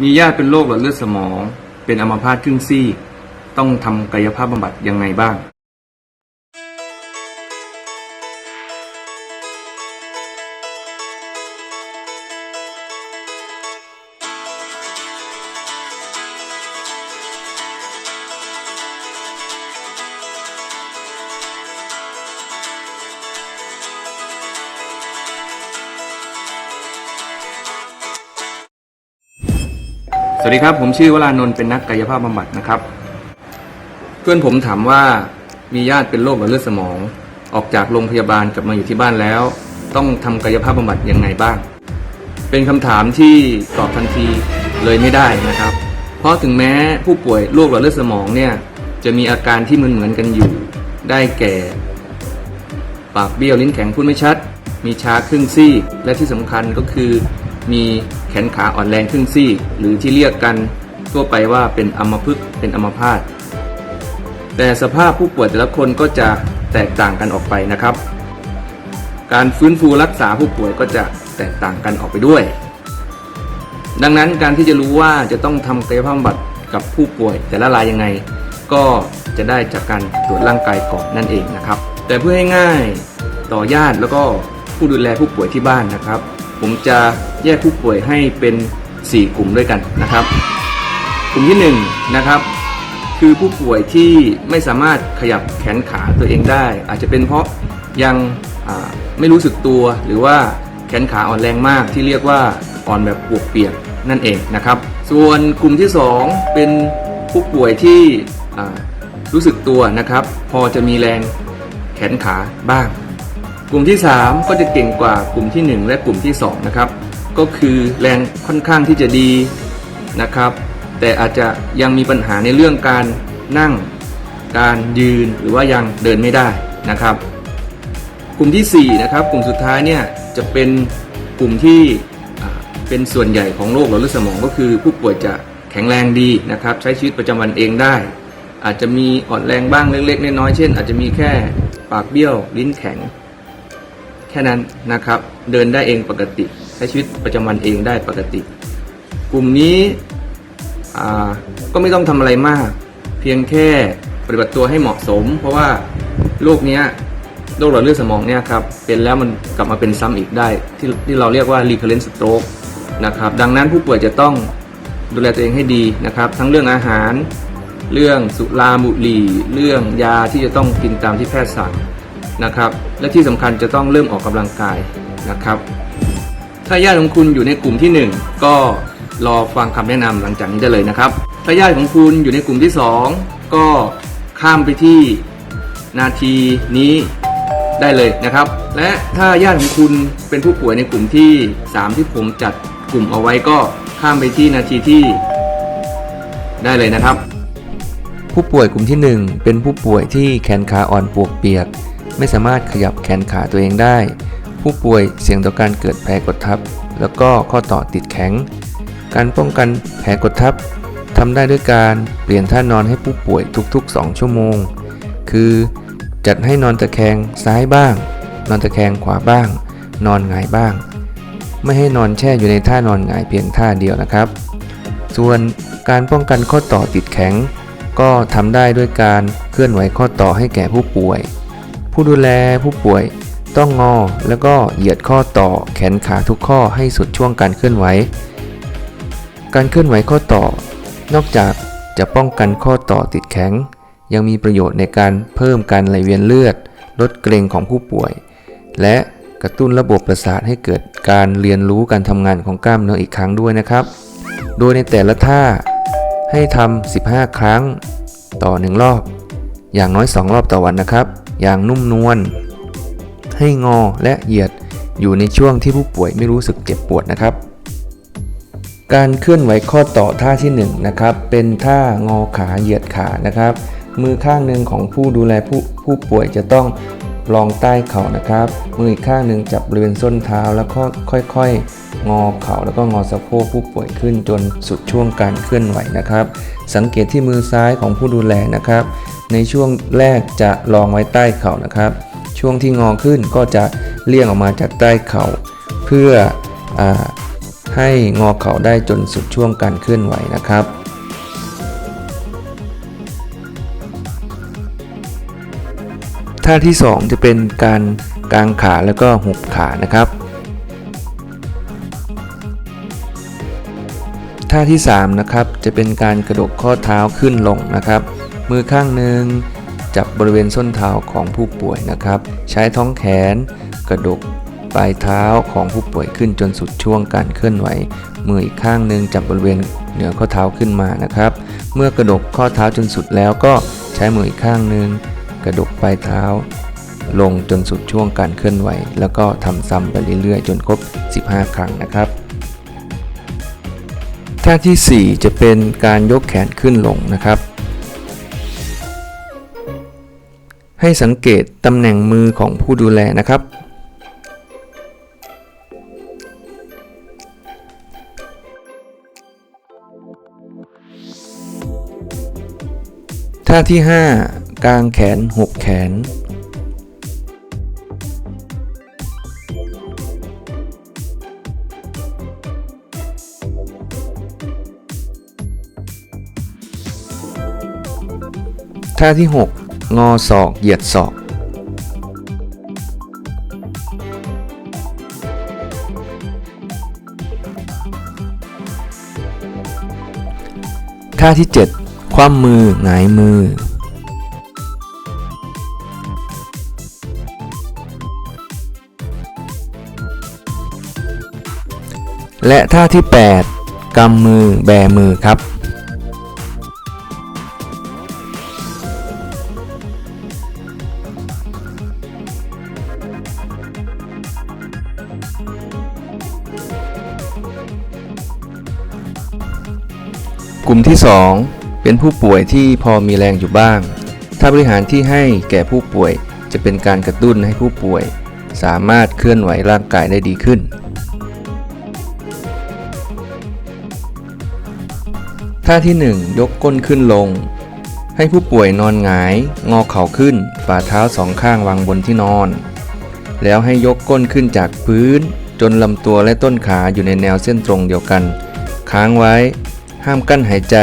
มีญาติเป็นโรคหลอดเลือดสมอง เป็นอัมพาตครึ่งซี่ ต้องทำกายภาพบำบัดยังไงบ้าง สวัสดีครับ ผมชื่อวรานนท์เป็นนักกายภาพบำบัดนะครับ เพื่อนผมถามว่ามีญาติเป็นโรคหลอดเลือดสมอง ออกจากโรงพยาบาลกลับมาอยู่ที่บ้านแล้ว ต้องทำกายภาพบำบัดยังไงบ้าง เป็นคำถามที่ตอบทันทีเลยไม่ได้นะครับ เพราะถึงแม้ผู้ป่วยโรคหลอดเลือดสมองเนี่ยจะมีอาการที่เหมือนเหมือนๆกันอยู่ ได้แก่ ปากเบี้ยวลิ้นแข็งพูดไม่ชัด มีชาครึ่งซี่และที่สำคัญก็คือ มีแขนขาอ่อนแรงครึ่งซี่ หรือที่เรียกกันทั่วไปว่าเป็นอัมพฤกษ์เป็นอัมพาตแต่สภาพผู้ป่วยแต่ละคนก็จะแตกต่างกันออกไปนะครับ การฟื้นฟูรักษาผู้ป่วยก็จะแตกต่างกันออกไปด้วย ดังนั้นการที่จะรู้ว่าจะต้องทำกายภาพบำบัดกับผู้ป่วยแต่ละรายยังไง ก็จะได้จากการตรวจร่างกายก่อนนั่นเองนะครับ แต่เพื่อให้ง่ายต่อญาติแล้วก็ผู้ดูแลผู้ป่วยที่บ้านนะครับ ผมจะแยกผู้ป่วยให้เป็น 4 กลุ่มด้วยกันนะครับ กลุ่มที่1นงนะครับคือผู้ป่วยที่ไม่สามารถขยับแขนขาตัวเองได้ อาจจะเป็นเพราะยังไม่รู้สึกตัว หรือว่าแขนขาอ่อนแรงมากที่เรียกว่าอ่อนแบบปวกเปียกนั่นเองนะครับ ส่วนกลุ่มที่ 2 เป็นผู้ป่วยที่รู้สึกตัวนะครับ พอจะมีแรงแขนขาบ้าง กลุ่มที่ 3 ก็จะเก่งกว่ากลุ่มที่ 1 และกลุ่มที่2นะครับก็คือแรงค่อนข้างที่จะดีนะครับ แต่อาจจะยังมีปัญหาในเรื่องการนั่ง การยืนหรือว่ายังเดินไม่ได้นะครับ กลุ่มที่4นะครับกลุ่มสุดท้ายเนี่ยจะเป็นกลุ่มที่เป็นส่วนใหญ่ของโรคหลอดเลือดสมองก็คือ ผู้ป่วยจะแข็งแรงดีนะครับ ใช้ชีวิตประจำวันเองได้ อาจจะมีอ่อนแรงบ้างเล็กๆน้อยๆเช่น อาจจะมีแค่ปากเบี้ยวลิ้นแข็ง แค่นั้นนะครับ เดินได้เองปกติใช้ชีวิตประจำวันเองได้ปกติ กลุ่มนี้ก็ไม่ต้องทำอะไรมาก เพียงแค่ปฏิบัติตัวให้เหมาะสม เพราะว่าโรคเนี้ยโรคหลอดเลือดสมองเนี่ยครับเป็นแล้วมันกลับมาเป็นซ้ำอีกได้ ที่ที่เราเรียกว่า recurrent stroke นะครับดังนั้นผู้ป่วยจะต้องดูแลตัวเองให้ดีนะครับ ทั้งเรื่องอาหาร เรื่องสุราบุหรี่ เรื่องยาที่จะต้องกินตามที่แพทย์สั่ง นะครับ และที่สำคัญจะต้องเริ่มออกกำลังกายนะครับ ถ้าญาติของคุณอยู่ในกลุ่มที่ 1 ก็รอฟังคำแนะนำหลังจากนี้ได้เลยนะครับ ถ้าญาติของคุณอยู่ในกลุ่มที่ 2 ก็ข้ามไปที่นาทีนี้ได้เลยนะครับ และถ้าญาติของคุณเป็นผู้ป่วยในกลุ่มที่ 3 ที่ผมจัดกลุ่มเอาไว้ก็ข้ามไปที่นาทีที่ได้เลยนะครับ ผู้ป่วยกลุ่มที่ 1 เป็นผู้ป่วยที่แขนขาอ่อนปวกเปียก ไม่สามารถขยับแขนขาตัวเองได้ ผู้ป่วยเสี่ยงต่อการเกิดแผลกดทับ แล้วก็ข้อต่อติดแข็ง การป้องกันแผลกดทับทำได้ด้วยการเปลี่ยนท่านอนให้ผู้ป่วยทุก ๆ 2 ชั่วโมง คือจัดให้นอนตะแคงซ้ายบ้าง นอนตะแคงขวาบ้าง นอนหงายบ้าง ไม่ให้นอนแช่อยู่ในท่านอนหงายเพียงท่าเดียวนะครับ ส่วนการป้องกันข้อต่อติดแข็ง ก็ทำได้ด้วยการเคลื่อนไหวข้อต่อให้แก่ผู้ป่วย ผู้ดูแลผู้ป่วยต้องงอ แล้วก็เหยียดข้อต่อแขนขาทุกข้อให้สุดช่วงการเคลื่อนไหว การเคลื่อนไหวข้อต่อ นอกจากจะป้องกันข้อต่อติดแข็ง ยังมีประโยชน์ในการเพิ่มการไหลเวียนเลือด ลดเกร็งของผู้ป่วย และกระตุ้นระบบประสาทให้เกิดการเรียนรู้การทำงานของกล้ามเนื้ออีกครั้งด้วยนะครับ โดยในแต่ละท่าให้ทำ15 ครั้ง ต่อ 1 รอบ อย่างน้อย 2 รอบต่อวันนะครับ อย่างนุ่มนวลให้งอและเหยียดอยู่ในช่วงที่ผู้ป่วยไม่รู้สึกเจ็บปวดนะครับ การเคลื่อนไหวข้อต่อท่าที่1นะครับเป็นท่างอขาเหยียดขานะครับ มือข้างหนึ่งของผู้ดูแลผู้ผู้ป่วยจะต้องรองใต้เข่านะครับ มืออีกข้างหนึ่งจับบริเวณส้นเท้าแล้วก็ค่อย ๆ งอเข่าแล้วก็งอสะโพกผู้ป่วยขึ้นจนสุดช่วงการเคลื่อนไหวนะครับ สังเกตที่มือซ้ายของผู้ดูแลนะครับ ในช่วงแรกจะรองไว้ใต้เข่านะครับ ช่วงที่งอขึ้นก็จะเลี่ยงออกมาจากใต้เข่า เพื่ออให้งอเข่าได้จนสุดช่วงการเคลื่อนไหวนะครับท่าที่ 2 จะเป็นการกางขาแล้วก็หุบขานะครับ ท่าที่ 3 นะครับ จะเป็นการกระดกข้อเท้าขึ้นลงนะครับ มือข้างหนึ่งจับบริเวณส้นเท้าของผู้ป่วยนะครับ ใช้ท้องแขน กระดกปลายเท้าของผู้ป่วยขึ้นจนสุดช่วงการเคลื่อนไหว มืออีกข้างหนึ่งจับบริเวณเหนือข้อเท้าขึ้นมานะครับ เมื่อกระดกข้อเท้าจนสุดแล้วก็ใช้มืออีกข้างหนึ่งกระดกปลายเท้า ลงจนสุดช่วงการเคลื่อนไหว แล้วก็ทำซ้ำไปเรื่อยๆ จนครบ 15 ครั้งนะครับท่าทีสี่4 จะเป็นการยกแขนขึ้นลงนะครับ ให้สังเกตตำแหน่งมือของผู้ดูแลนะครับ ท่าที่ 5 กางแขนหุบแขน ท่าที่ 6 งอศอก เหยียดศอก ท่าที่ 7 คว่ำมือ หงายมือ และท่าที่ 8กำมือ แบมือครับ มที่ 2 เป็นผู้ป่วยที่พอมีแรงอยู่บ้าง ถ้าบริหารที่ให้แก่ผู้ป่วยจะเป็นการกระตุ้นให้ผู้ป่วย สามารถเคลื่อนไหวร่างกายได้ดีขึ้น ท่าที่ 1 ยกก้นขึ้นลง ให้ผู้ป่วยนอนหงาย งอเข่าขึ้น ฝ่าเท้าสองข้างวางบนที่นอน แล้วให้ยกก้นขึ้นจากพื้น จนลำตัวและต้นขาอยู่ในแนวเส้นตรงเดียวกัน ค้างไว้ ห้ามกั้นหายใจ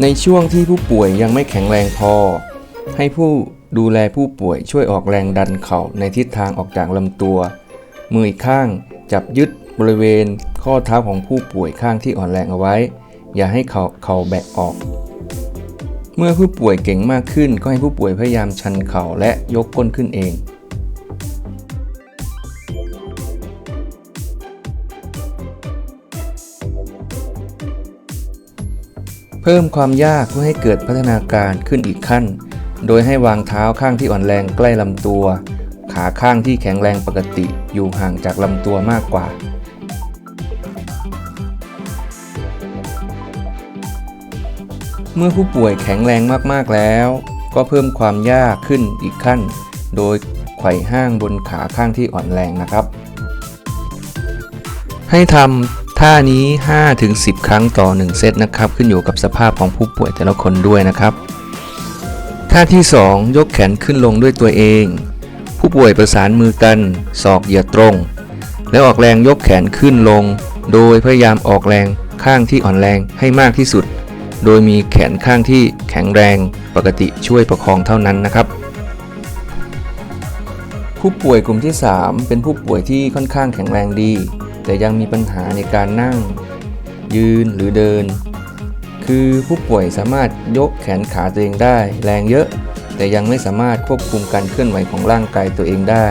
ในช่วงที่ผู้ป่วยยังไม่แข็งแรงพอ ให้ผู้ดูแลผู้ป่วยช่วยออกแรงดันเข่าในทิศทางออกจากลำตัว มืออีกข้างจับยึดบริเวณข้อเท้าของผู้ป่วยข้างที่อ่อนแรงเอาไว้ อย่าให้เข่าเขาแบะออก เมื่อผู้ป่วยเก่งมากขึ้นก็ให้ผู้ป่วยพยายามชันเข่าและยกก้นขึ้นเอง พิ่มความยากเพื่อให้เกิดพัฒนาการขึ้นอีกขั้น โดยให้วางเท้าข้างที่อ่อนแรงใกล้ลำตัว ขาข้างที่แข็งแรงปกติอยู่ห่างจากลำตัวมากกว่า เมื่อผู้ป่วยแข็งแรงมากๆแล้ว ก็เพิ่มความยากขึ้นอีกขั้น โดยไขว่ห้างบนขาข้างที่อ่อนแรงนะครับ ให้ทำ ท่านี้ 5-10 ครั้งต่อ 1 เซตนะครับ ขึ้นอยู่กับสภาพของผู้ป่วยแต่ละคนด้วยนะครับ ท่าที่ 2 ยกแขนขึ้นลงด้วยตัวเอง ผู้ป่วยประสานมือกันศอกเหยียดตรง แล้วออกแรงยกแขนขึ้นลง โดยพยายามออกแรงข้างที่อ่อนแรงให้มากที่สุด โดยมีแขนข้างที่แข็งแรงปกติช่วยประคองเท่านั้นนะครับ ผู้ป่วยกลุ่มที่ 3 เป็นผู้ป่วยที่ค่อนข้างแข็งแรงดี แต่ยังมีปัญหาในการนั่ง ยืนหรือเดิน คือผู้ป่วยสามารถยกแขนขาตัวเองได้ แรงเยอะ แต่ยังไม่สามารถควบคุมการเคลื่อนไหวของร่างกายตัวเองได้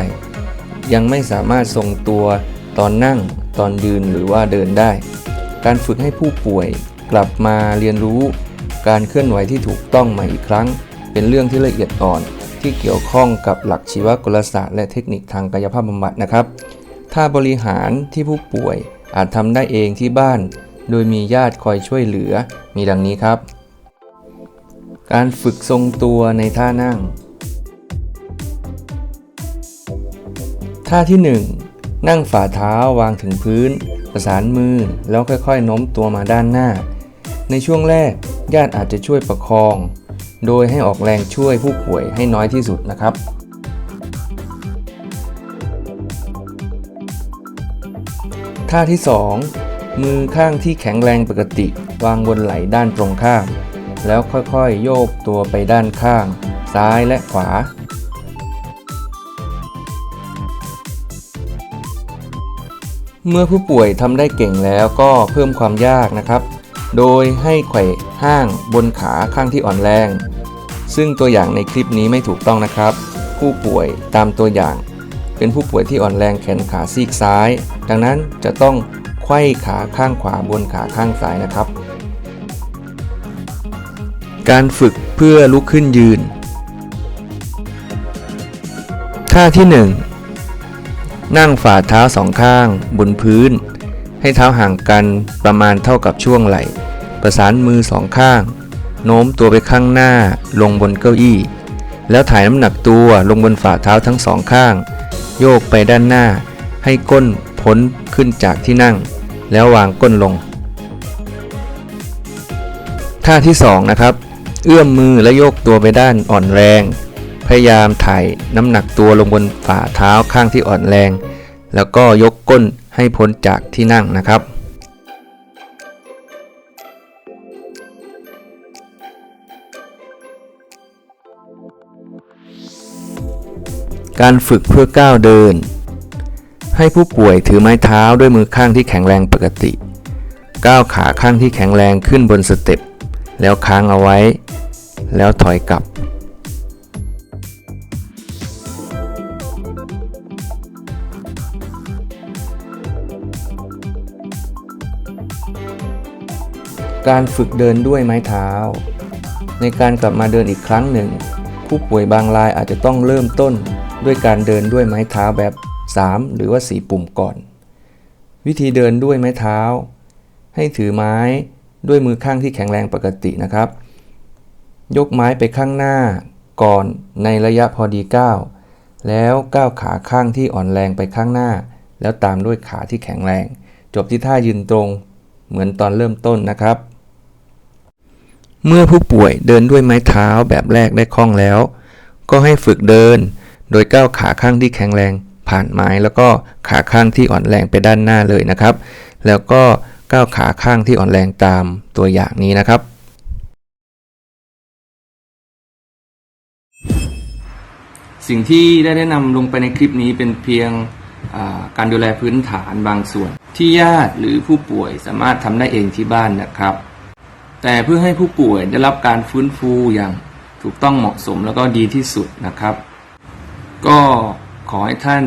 ยังไม่สามารถทรงตัวตอนนั่ง ตอนยืนหรือว่าเดินได้ การฝึกให้ผู้ป่วยกลับมาเรียนรู้ การเคลื่อนไหวที่ถูกต้องใหม่อีกครั้ง เป็นเรื่องที่ละเอียดอ่อนที่เกี่ยวข้องกับหลักชีวกลศาสตร์และเทคนิคทางกายภาพบำบัดนะครับ ถ้าบริหารที่ผู้ป่วยอาจทำได้เองที่บ้าน โดยมีญาติคอยช่วยเหลือ มีดังนี้ครับ การฝึกทรงตัวในท่านั่ง ท่าที่ 1 นั่งฝ่าเท้าวางถึงพื้น ประสานมือแล้วค่อยๆโน้มตัวมาด้านหน้า ในช่วงแรกญาติอาจจะช่วยประคอง โดยให้ออกแรงช่วยผู้ป่วยให้น้อยที่สุดนะครับ ท่าที่ 2 มือข้างที่แข็งแรงปกติ วางบนไหล่ด้านตรงข้าม แล้วค่อยๆ โยกตัวไปด้านข้าง ซ้ายและขวา เมื่อผู้ป่วยทำได้เก่งแล้วก็เพิ่มความยากนะครับ โดยให้ไขว่ห้างบนขาข้างที่อ่อนแรง ซึ่งตัวอย่างในคลิปนี้ไม่ถูกต้องนะครับ ผู้ป่วยตามตัวอย่าง เป็นผู้ป่วยที่อ่อนแรงแขนขาซีกซ้าย ดังนั้นจะต้องไขว้ขาข้างขวาบนขาข้างซ้ายนะครับ การฝึกเพื่อลุกขึ้นยืน ท่าที่ 1 นั่งฝ่าเท้าสองข้าง บนพื้น ให้เท้าห่างกันประมาณเท่ากับช่วงไหล่ ประสานมือสองข้าง โน้มตัวไปข้างหน้าลงบนเก้าอี้ แล้วถ่ายน้ำหนักตัวลงบนฝ่าเท้าทั้งสองข้าง โยกไปด้านหน้า ให้ก้นพ้นขึ้นจากที่นั่ง แล้ววางก้นลง ท่าที่ 2 นะครับ เอื้อมมือและโยกตัวไปด้านอ่อนแรง พยายามถ่ายน้ำหนักตัวลงบนฝ่าเท้าข้างที่อ่อนแรง แล้วก็ยกก้นให้พ้นจากที่นั่งนะครับ การฝึกเพื่อก้าวเดิน ให้ผู้ป่วยถือไม้เท้าด้วยมือข้างที่แข็งแรงปกติ ก้าวขาข้างที่แข็งแรงขึ้นบนสเต็ปแล้วค้างเอาไว้ แล้วถอยกลับ การฝึกเดินด้วยไม้เท้า ในการกลับมาเดินอีกครั้งหนึ่ง ผู้ป่วยบางรายอาจจะต้องเริ่มต้น ด้วยการเดินด้วยไม้เท้าแบบ 3 หรือว่า 4 ปุ่มก่อน วิธีเดินด้วยไม้เท้า ให้ถือไม้ด้วยมือข้างที่แข็งแรงปกตินะครับ ยกไม้ไปข้างหน้าก่อนในระยะพอดีก้าวแล้วก้าวขาข้างที่อ่อนแรงไปข้างหน้า แล้วตามด้วยขาที่แข็งแรง จบที่ท่ายืนตรงเหมือนตอนเริ่มต้นนะครับ เมื่อผู้ป่วยเดินด้วยไม้เท้าแบบแรกได้คล่องแล้ว ก็ให้ฝึกเดิน โดยก้าวขาข้างที่แข็งแรงผ่านไม้ แล้วก็ขาข้างที่อ่อนแรงไปด้านหน้าเลยนะครับ แล้วก็ก้าวขาข้างที่อ่อนแรงตามตัวอย่างนี้นะครับ สิ่งที่ได้แนะนำลงไปในคลิปนี้เป็นเพียงการดูแลพื้นฐานบางส่วน ที่ญาติหรือผู้ป่วยสามารถทำได้เองที่บ้านนะครับ แต่เพื่อให้ผู้ป่วยได้รับการฟื้นฟูอย่างถูกต้องเหมาะสมแล้วก็ดีที่สุดนะครับ ก็ขอให้ท่าน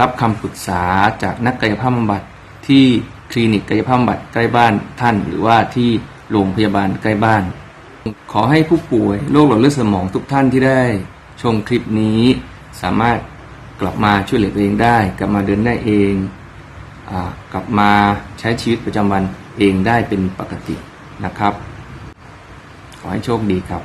รับคำปรึกษาจากนักกายภาพบำบัดที่คลินิกกายภาพบำบัดใกล้บ้านท่าน หรือว่าที่โรงพยาบาลใกล้บ้าน ขอให้ผู้ป่วยโรคหลอดเลือดสมองทุกท่านที่ได้ชมคลิปนี้สามารถกลับมาช่วยเหลือตัวเองได้ กลับมาเดินได้เองอกลับมาใช้ชีวิตประจำวันเองได้เป็นปกตินะครับ ขอให้โชคดีครับ